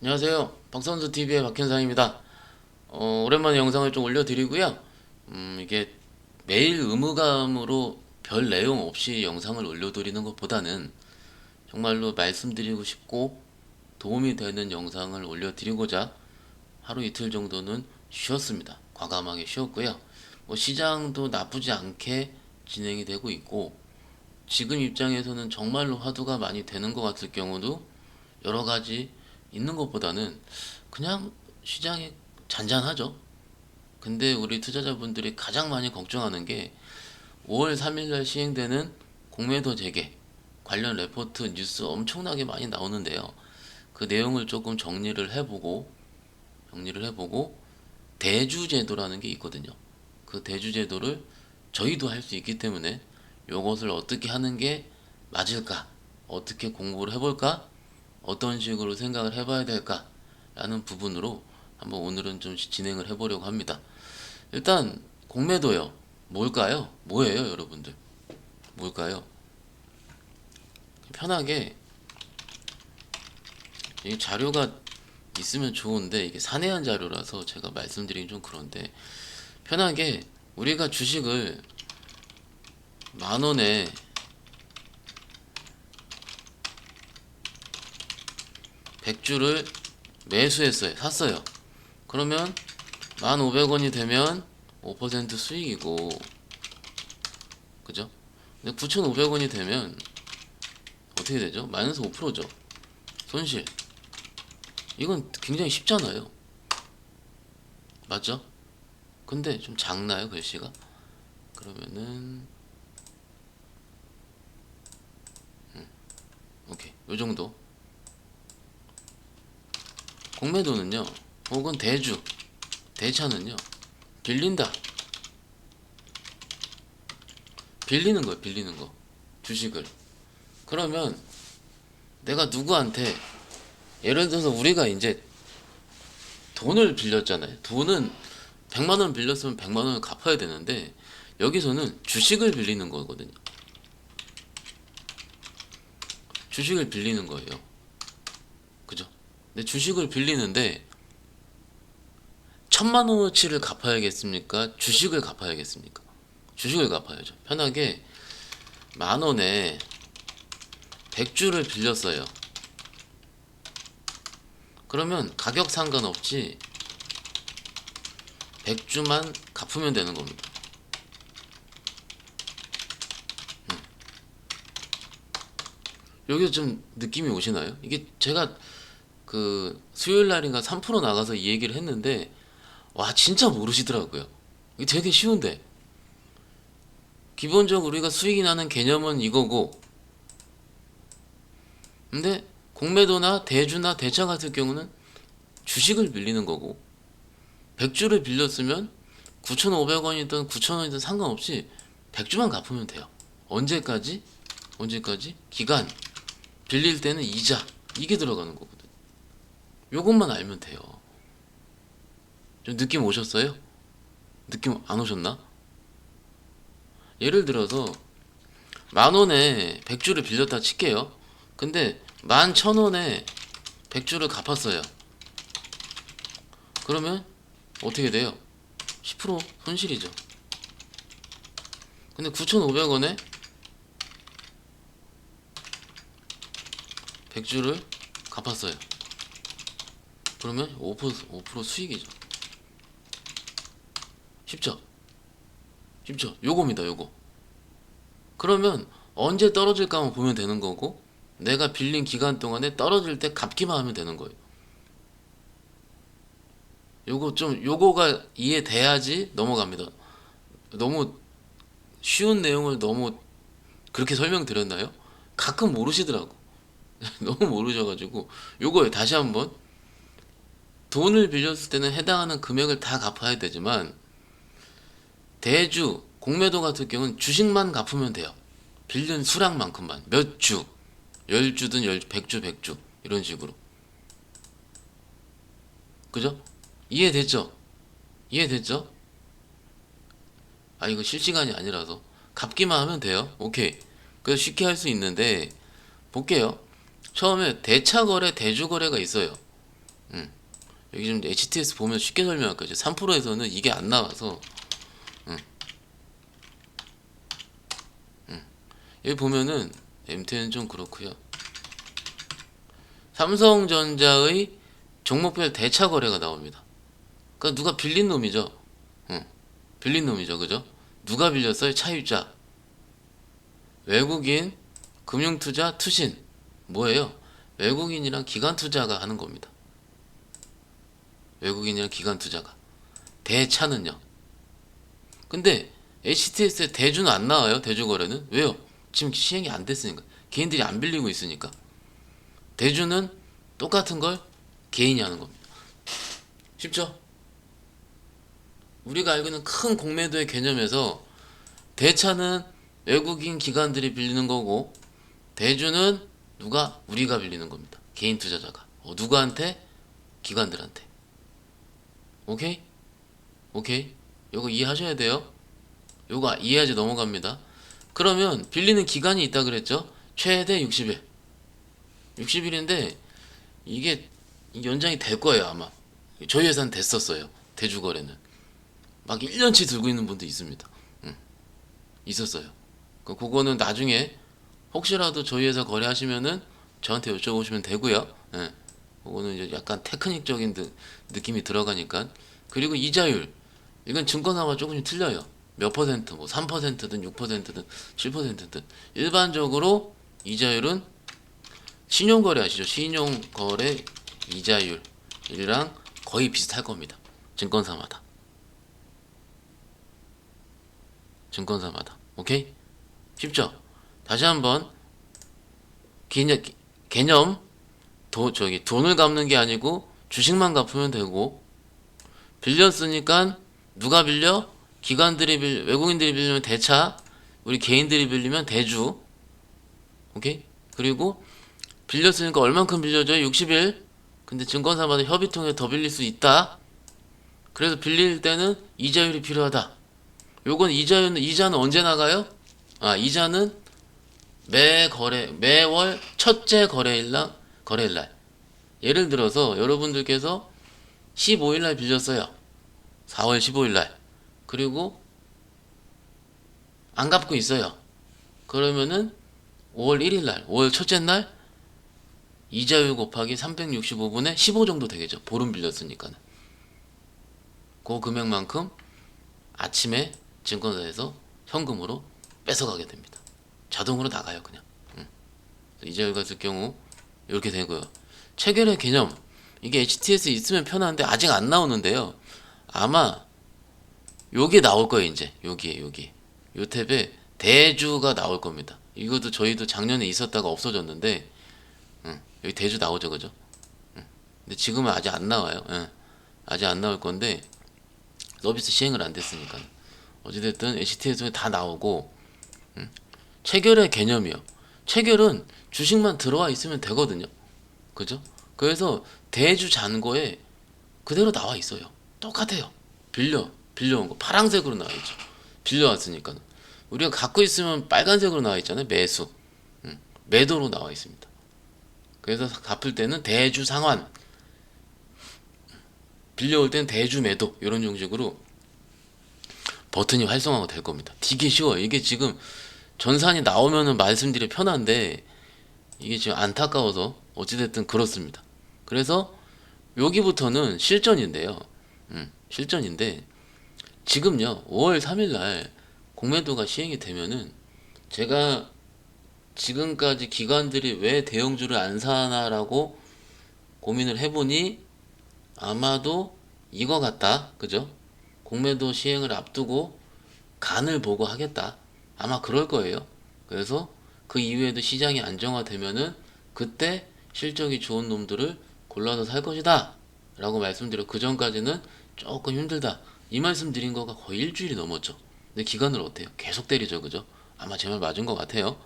안녕하세요. 박선수 TV의 박현상입니다. 어, 오랜만에 영상을 좀 올려드리고요. 음, 이게 매일 의무감으로 별 내용 없이 영상을 올려드리는 것보다는 정말로 말씀드리고 싶고 도움이 되는 영상을 올려드리고자 하루 이틀 정도는 쉬었습니다. 과감하게 쉬었고요. 뭐 시장도 나쁘지 않게 진행이 되고 있고 지금 입장에서는 정말로 화두가 많이 되는 것 같을 경우도 여러 가지 있는 것보다는 그냥 시장이 잔잔하죠. 근데 우리 투자자분들이 가장 많이 걱정하는 게 5월 3일 날 시행되는 공매도 재개 관련 레포트 뉴스 엄청나게 많이 나오는데요. 그 내용을 조금 정리를 해보고 정리를 해보고 대주제도라는 게 있거든요. 그 대주제도를 저희도 할 수 있기 때문에 요것을 어떻게 하는 게 맞을까? 어떻게 공부를 해볼까? 어떤 식으로 생각을 해봐야 될까라는 부분으로 한번 오늘은 좀 진행을 해보려고 합니다. 일단 공매도요. 뭘까요? 뭐예요, 여러분들? 뭘까요? 편하게 이 자료가 있으면 좋은데 이게 산해한 자료라서 제가 말씀드리긴 좀 그런데 편하게 우리가 주식을 만 원에 백주를 매수했어요. 샀어요. 그러면 1,500원이 되면 5% 수익이고 그죠? 근데 9,500원이 되면 어떻게 되죠? 마이너스 5%죠. 손실. 이건 굉장히 쉽잖아요. 맞죠? 근데 좀 작나요, 글씨가? 그러면은 음, 오케이. 요 정도. 공매도는요, 혹은 대주, 대차는요, 빌린다. 빌리는 거예요, 빌리는 거. 주식을. 그러면 내가 누구한테, 예를 들어서 우리가 이제 돈을 빌렸잖아요. 돈은 100만 원 빌렸으면 100만 원을 갚아야 되는데, 여기서는 주식을 빌리는 거거든요. 주식을 빌리는 거예요. 그죠? 근데 주식을 빌리는데 천만 원어치를 갚아야겠습니까? 주식을 갚아야겠습니까? 주식을 갚아야죠. 편하게 만 원에 100주를 빌렸어요. 그러면 가격 상관없이 100주만 갚으면 되는 겁니다. 음. 여기서 좀 느낌이 오시나요? 이게 제가 그 수요일 날인가 3% 나가서 이 얘기를 했는데 와 진짜 모르시더라고요. 이게 되게 쉬운데 기본적으로 우리가 수익이 나는 개념은 이거고 근데 공매도나 대주나 대차 같은 경우는 주식을 빌리는 거고 100주를 빌렸으면 9,500원이든 9,000원이든 상관없이 100주만 갚으면 돼요. 언제까지? 언제까지? 기간 빌릴 때는 이자 이게 들어가는 거거든. 요것만 알면 돼요. 좀 느낌 오셨어요? 느낌 안 오셨나? 예를 들어서 만 원에 100주를 빌렸다 칠게요. 근데 만 천 원에 100주를 갚았어요. 그러면 어떻게 돼요? 10% 손실이죠. 근데 9,500원에 100주를 갚았어요. 그러면 5%, 5% 수익이죠. 쉽죠? 쉽죠? 요겁니다, 요거. 그러면 언제 떨어질까 만 보면 되는 거고, 내가 빌린 기간 동안에 떨어질 때 갚기만 하면 되는 거예요. 요거 좀, 요거가 이해돼야지 넘어갑니다. 너무 쉬운 내용을 너무 그렇게 설명드렸나요? 가끔 모르시더라고. 너무 모르셔가지고, 요거에 다시 한번 돈을 빌렸을 때는 해당하는 금액을 다 갚아야 되지만 대주, 공매도 같은 경우는 주식만 갚으면 돼요. 빌린 수량만큼만 몇 주, 열 주든 열 백주, 백주 이런 식으로. 그죠? 이해됐죠? 이해됐죠? 아 이거 실시간이 아니라서 갚기만 하면 돼요. 오케이. 그래서 쉽게 할 수 있는데 볼게요. 처음에 대차 거래, 대주 거래가 있어요. 여기 좀 HTS 보면 쉽게 설명할 거죠. 3%에서는 이게 안 나와서. 여기 보면은 MT는 좀 그렇고요. 삼성전자의 종목별 대차 거래가 나옵니다. 그러니까 누가 빌린 놈이죠. 응. 빌린 놈이죠. 그죠? 누가 빌렸어요? 차유자. 외국인 금융투자 투신 뭐예요? 외국인이랑 기관 투자가 하는 겁니다. 외국인이랑 기관 투자가 대차는요. 근데 HTS에 대주는 안 나와요. 대주 거래는 왜요? 지금 시행이 안 됐으니까 개인들이 안 빌리고 있으니까 대주는 똑같은 걸 개인이 하는 겁니다. 쉽죠? 우리가 알고 있는 큰 공매도의 개념에서 대차는 외국인 기관들이 빌리는 거고 대주는 누가 우리가 빌리는 겁니다. 개인 투자자가 어, 누구한테 기관들한테 오케이 오케이 요거 이해하셔야 돼요. 요거 이해하지 넘어갑니다. 그러면 빌리는 기간이 있다 그랬죠? 최대 60일 60일인데 이게 연장이 될 거예요 아마 저희 회사는 됐었어요 대주 거래는 막 1년치 들고 있는 분도 있습니다. 응. 있었어요. 그 그거는 나중에 혹시라도 저희 회사 거래하시면은 저한테 여쭤보시면 되고요. 예. 그거는 이제 약간 테크닉적인 느, 느낌이 들어가니까 그리고 이자율 이건 증권사와 조금씩 틀려요. 몇 퍼센트 뭐 3%든 6%든 7%든 일반적으로 이자율은 신용거래 아시죠? 신용거래 이자율이랑 거의 비슷할 겁니다. 증권사마다. 증권사마다. 오케이? 쉽죠? 다시 한번 개념, 개념 도, 저기 돈을 갚는 게 아니고 주식만 갚으면 되고 빌렸으니까 누가 빌려? 기관들이 빌 외국인들이 빌리면 대차 우리 개인들이 빌리면 대주 오케이? 그리고 빌렸으니까 얼만큼 빌려줘요? 60일 근데 증권사마다 협의 통해 더 빌릴 수 있다 그래서 빌릴 때는 이자율이 필요하다 요건 이자율은 이자는 언제 나가요? 아 이자는 매 거래 매월 첫째 거래일날 거래일날 예를 들어서 여러분들께서 15일날 빌렸어요 4월 15일날 그리고 안 갚고 있어요 그러면은 5월 1일날 5월 첫째 날 이자율 곱하기 365분의 15 정도 되겠죠 보름 빌렸으니까는 그 금액만큼 아침에 증권사에서 현금으로 뺏어가게 됩니다. 자동으로 나가요, 그냥. 응. 이자율 같은 경우 이렇게 되고요. 체결의 개념 이게 HTS 있으면 편한데 아직 안 나오는데요. 아마 요게 나올 거예요, 이제 여기에 여기 요 탭에 대주가 나올 겁니다. 이것도 저희도 작년에 있었다가 없어졌는데 응. 여기 대주 나오죠, 그죠? 응. 근데 지금은 아직 안 나와요. 응. 아직 안 나올 건데 서비스 시행을 안 됐으니까. 어찌됐든 HTS에 다 나오고 음. 체결의 개념이요. 체결은 주식만 들어와 있으면 되거든요. 그죠? 그래서 대주 잔고에 그대로 나와 있어요. 똑같아요. 빌려 빌려온 거 파란색으로 나와 있죠. 빌려왔으니까 우리가 갖고 있으면 빨간색으로 나와 있잖아요. 매수 음. 매도로 나와 있습니다. 그래서 갚을 때는 대주 상환 빌려올 때는 대주 매도 이런 형식으로 버튼이 활성화가 될 겁니다. 되게 쉬워요. 이게 지금 전산이 나오면은 말씀드리 편한데 이게 지금 안타까워서 어찌됐든 그렇습니다. 그래서 여기부터는 실전인데요. 음, 실전인데 지금요 5월 3일날 공매도가 시행이 되면은 제가 지금까지 기관들이 왜 대형주를 안 사나라고 고민을 해보니 아마도 이거 같다. 그죠? 공매도 시행을 앞두고 간을 보고 하겠다. 아마 그럴 거예요. 그래서 그 이후에도 시장이 안정화되면은 그때 실적이 좋은 놈들을 골라서 살 것이다. 라고 말씀드려. 그 전까지는 조금 힘들다. 이 말씀 드린 거가 거의 일주일이 넘었죠. 근데 기간을 어때요? 계속 때리죠. 그죠? 아마 제 말 맞은 것 같아요.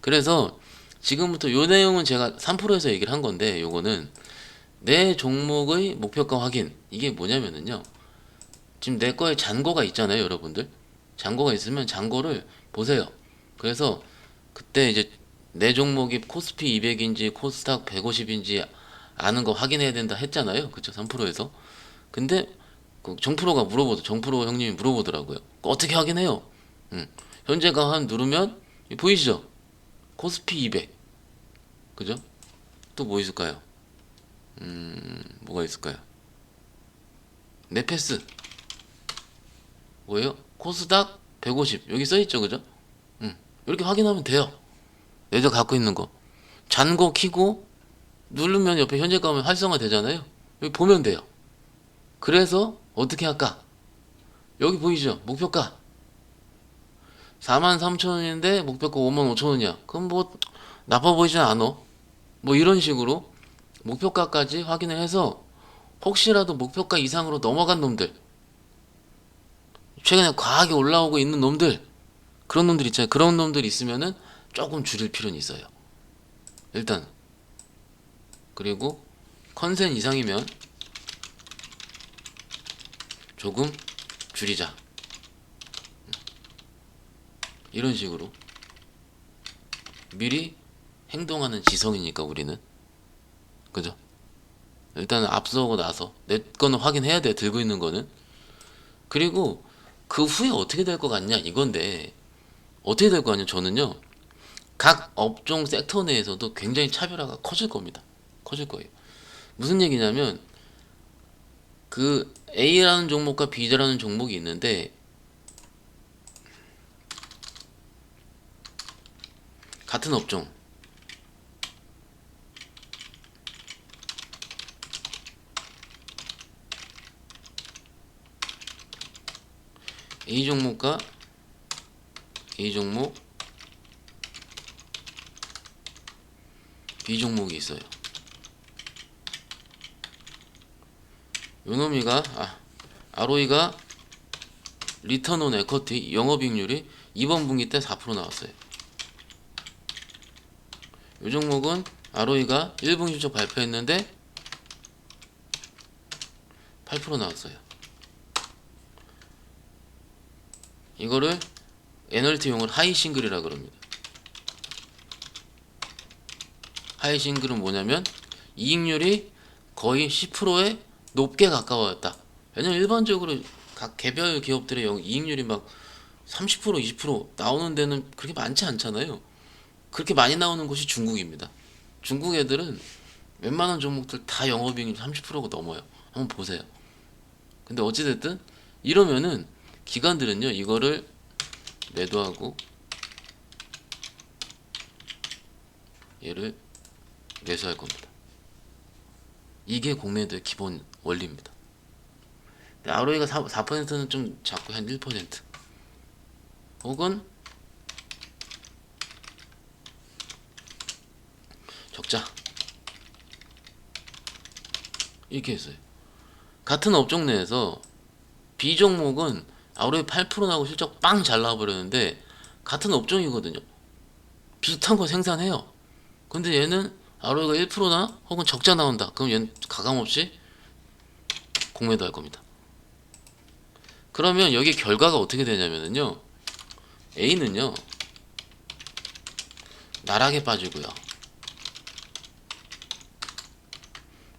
그래서 지금부터 요 내용은 제가 3%에서 얘기를 한 건데 요거는 내 종목의 목표가 확인. 이게 뭐냐면은요. 지금 내 거에 잔고가 있잖아요, 여러분들. 잔고가 있으면 잔고를 보세요. 그래서 그때 이제 내 종목이 코스피 200인지 코스닥 150인지 아는 거 확인해야 된다 했잖아요. 그쵸? 3%에서. 근데 그 정프로가 물어보더 정프로 형님이 물어보더라고요. 어떻게 확인해요? 음. 현재 강한 누르면 이 보이시죠? 코스피 200. 그죠? 또 뭐 있을까요? 음, 뭐가 있을까요? 네페스. 뭐예요? 코스닥 150. 여기 써 있죠, 그죠? 음. 이렇게 확인하면 돼요. 내가 갖고 있는 거. 잔고 키고 누르면 옆에 현재 가 면 활성화 되잖아요. 여기 보면 돼요. 그래서 어떻게 할까? 여기 보이죠? 목표가 43,000원인데 목표가 55,000원이야. 그럼 뭐 나빠 보이진 않아. 뭐 이런 식으로 목표가까지 확인을 해서 혹시라도 목표가 이상으로 넘어간 놈들 최근에 과하게 올라오고 있는 놈들 그런 놈들 있잖아요. 그런 놈들 있으면은 조금 줄일 필요는 있어요. 일단 그리고 컨센 이상이면 조금 줄이자. 이런 식으로 미리 행동하는 지성이니까 우리는 그죠? 일단 앞서고 나서 내 거는 확인해야 돼 들고 있는 거는 그리고 그 후에 어떻게 될 것 같냐 이건데. 어떻게 될 것 같냐 저는요 각 업종 섹터 내에서도 굉장히 차별화가 커질 겁니다. 커질 거예요. 무슨 얘기냐면 그 A라는 종목과 B라는 종목이 있는데 같은 업종 A 종목과 A 종목 B 종목이 있어요. 요놈이가 아 ROE가 리턴 온 에쿼티 영업이익률이 이번 분기 때 4% 나왔어요. 요 종목은 ROE가 1분기 실적 발표했는데 8% 나왔어요. 이거를 NLT 용을 하이 싱글이라 그럽니다. 하이 싱글은 뭐냐면 이익률이 거의 10%에 높게 가까워졌다. 왜냐면 일반적으로 각 개별 기업들의 영- 이익률이 막 30% 20% 나오는 데는 그렇게 많지 않잖아요. 그렇게 많이 나오는 곳이 중국입니다. 중국 애들은 웬만한 종목들 다 영업이익률 30%가 넘어요. 한번 보세요. 근데 어찌됐든 이러면은 기관들은요 이거를 매도하고 얘를 매수할 겁니다. 이게 공매도의 기본 원리입니다. ROE가 4, 4%는 좀 작고 한 1% 혹은 적자 이렇게 했어요. 같은 업종 내에서 B 종목은 ROE 8% 나고 실적 빵 잘 나와버렸는데 같은 업종이거든요. 비슷한 거 생산해요. 근데 얘는 ROE가 1%나 혹은 적자 나온다. 그럼 얘는 가감없이 공매도 할 겁니다. 그러면 여기 결과가 어떻게 되냐면요. A는요. 나락에 빠지고요.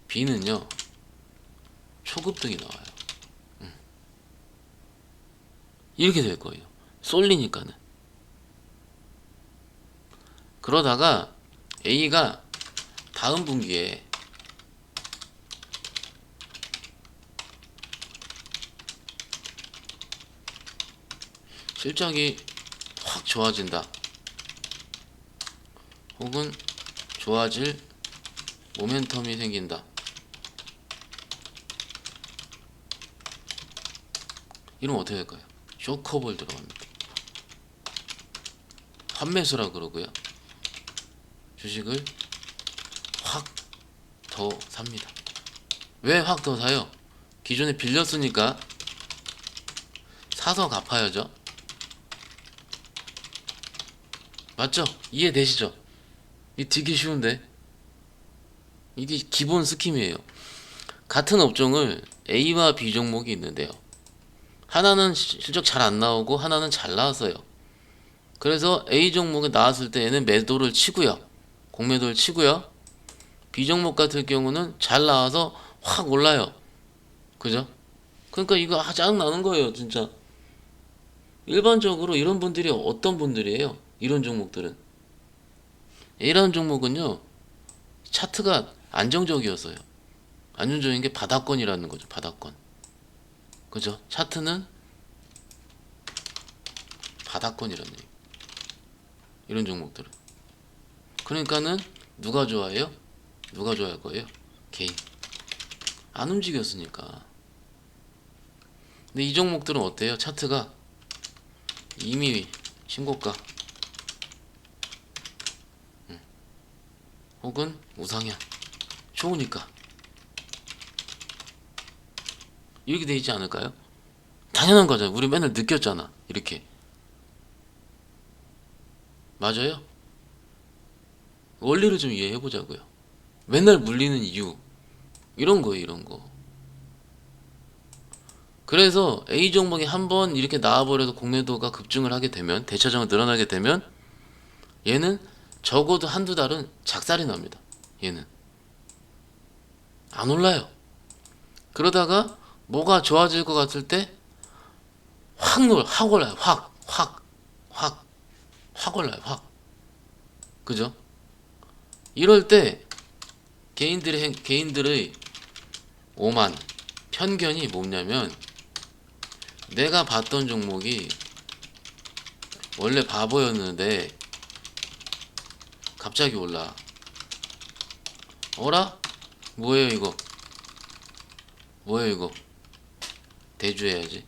B는요. 초급 등이 나와요. 음. 이렇게 될 거예요. 쏠리니까는. 그러다가 A가 다음 분기에 실적이 확 좋아진다. 혹은 좋아질 모멘텀이 생긴다. 이러면 어떻게 될까요? 쇼커볼 들어갑니다. 환매수라 그러고요. 주식을 확 더 삽니다. 왜 확 더 사요? 기존에 빌렸으니까 사서 갚아야죠. 맞죠? 이해되시죠? 이 되게 쉬운데 이게 기본 스킴이에요. 같은 업종을 A와 B 종목이 있는데요. 하나는 시- 실적 잘 안 나오고 하나는 잘 나왔어요. 그래서 A 종목에 나왔을 때 얘는 매도를 치고요. 공매도를 치고요. B 종목 같은 경우는 잘 나와서 확 올라요. 그죠? 그러니까 이거 아, 짜증 나는 거예요, 진짜. 일반적으로 이런 분들이 어떤 분들이에요? 이런 종목들은 이런 종목은요 차트가 안정적이었어요. 안정적인 게 바닥권이라는 거죠. 바닥권. 그죠? 차트는 바닥권이라는 얘기. 이런 종목들은. 그러니까는 누가 좋아해요? 누가 좋아할 거예요? 개인. 안 움직였으니까. 근데 이 종목들은 어때요? 차트가 이미 신고가 음. 혹은 우상향 좋으니까 이렇게 돼 있지 않을까요? 당연한 거잖아요. 우리 맨날 느꼈잖아. 이렇게 맞아요? 원리를 좀 이해해 보자고요. 맨날 물리는 이유 이런 거예요. 이런 거. 그래서 A 종목이 한 번 이렇게 나와버려서 공매도가 급증을 하게 되면 대차장을 늘어나게 되면 얘는 적어도 한두 달은 작살이 납니다. 얘는 안 올라요. 그러다가 뭐가 좋아질 것 같을 때 확 놀, 확 올라요. 확, 확, 확, 확 올라요. 확. 그죠? 이럴 때 개인들의 행- 개인들의 오만 편견이 뭐냐면 내가 봤던 종목이 원래 바보였는데 갑자기 올라. 어라? 뭐예요 이거? 뭐예요 이거? 대주해야지.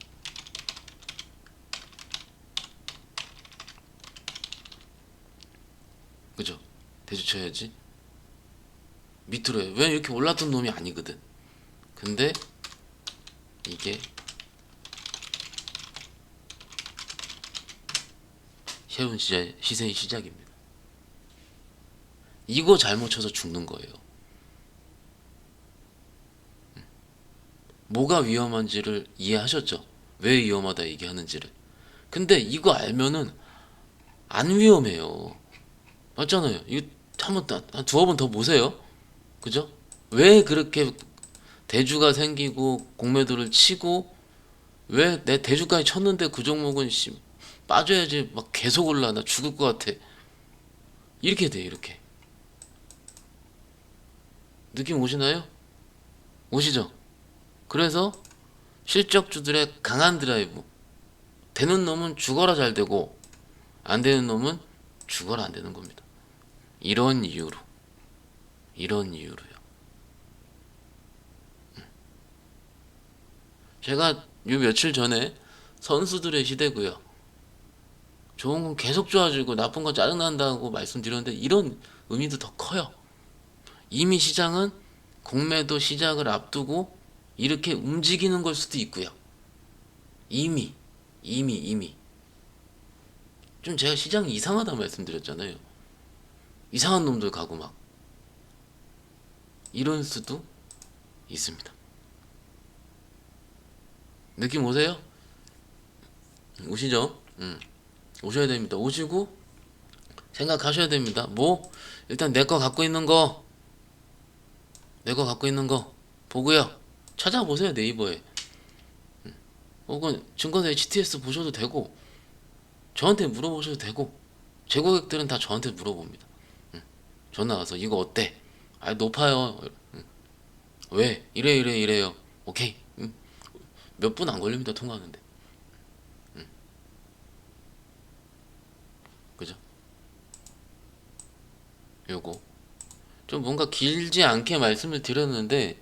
그죠? 대주 쳐야지. 밑으로 해. 왜 이렇게 올랐던 놈이 아니거든. 근데 이게 새로운 시자, 시세의 시작입니다. 이거 잘못 쳐서 죽는 거예요. 뭐가 위험한지를 이해하셨죠? 왜 위험하다 얘기하는지를. 근데 이거 알면은 안 위험해요. 맞잖아요. 이거 한번 한 두어 번 더 보세요. 그죠? 왜 그렇게 대주가 생기고 공매도를 치고 왜 내 대주까지 쳤는데 그 종목은 씨 빠져야지 막 계속 올라 나 죽을 것 같아 이렇게 돼 이렇게 느낌 오시나요? 오시죠? 그래서 실적주들의 강한 드라이브. 되는 놈은 죽어라 잘 되고 안 되는 놈은 죽어라 안 되는 겁니다. 이런 이유로. 이런 이유로요. 음. 제가 요 며칠 전에 선수들의 시대고요. 좋은 건 계속 좋아지고 나쁜 건 짜증난다고 말씀드렸는데 이런 의미도 더 커요. 이미 시장은 공매도 시작을 앞두고 이렇게 움직이는 걸 수도 있고요. 이미 이미 이미 좀 제가 시장이 이상하다 말씀드렸잖아요. 이상한 놈들 가고 막 이런 수도 있습니다. 느낌 오세요? 오시죠? 음. 오셔야 됩니다. 오시고 생각하셔야 됩니다. 뭐 일단 내 거 갖고 있는 거 내 거 갖고 있는 거 보고요. 찾아보세요 네이버에. 음. 혹은 증권사 HTS 보셔도 되고 저한테 물어보셔도 되고 제 고객들은 다 저한테 물어봅니다. 음. 전화 와서 이거 어때? 아 높아요. 음. 왜? 이래 이래 이래요. 오케이. 음. 몇분 안 걸립니다 통화하는데. 그죠? 요거 좀 뭔가 길지 않게 말씀을 드렸는데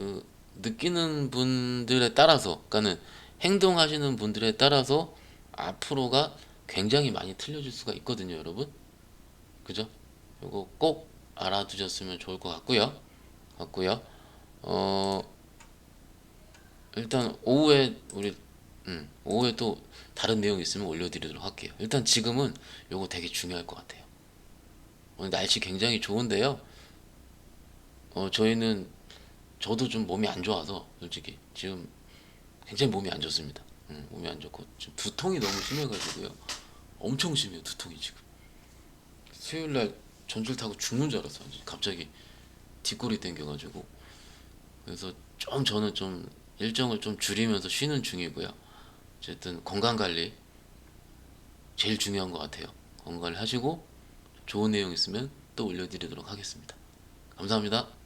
그 느끼는 분들에 따라서 그러니까는 행동하시는 분들에 따라서 앞으로가 굉장히 많이 틀려질 수가 있거든요, 여러분. 그죠? 요거 꼭 알아두셨으면 좋을 것 같고요. 같고요. 어 일단 오후에 우리 음, 오후에 또 다른 내용 있으면 올려드리도록 할게요. 일단 지금은 요거 되게 중요할 것 같아요. 오늘 날씨 굉장히 좋은데요. 어, 저희는 저도 좀 몸이 안 좋아서 솔직히 지금 굉장히 몸이 안 좋습니다. 음, 몸이 안 좋고 지금 두통이 너무 심해가지고요. 엄청 심해요 두통이 지금. 수요일 날 전줄 타고 죽는 줄 알았어. 갑자기 뒷골이 땡겨가지고 그래서 좀 저는 좀 일정을 좀 줄이면서 쉬는 중이고요. 어쨌든 건강 관리 제일 중요한 것 같아요. 건강 관리 하시고 좋은 내용 있으면 또 올려드리도록 하겠습니다. 감사합니다.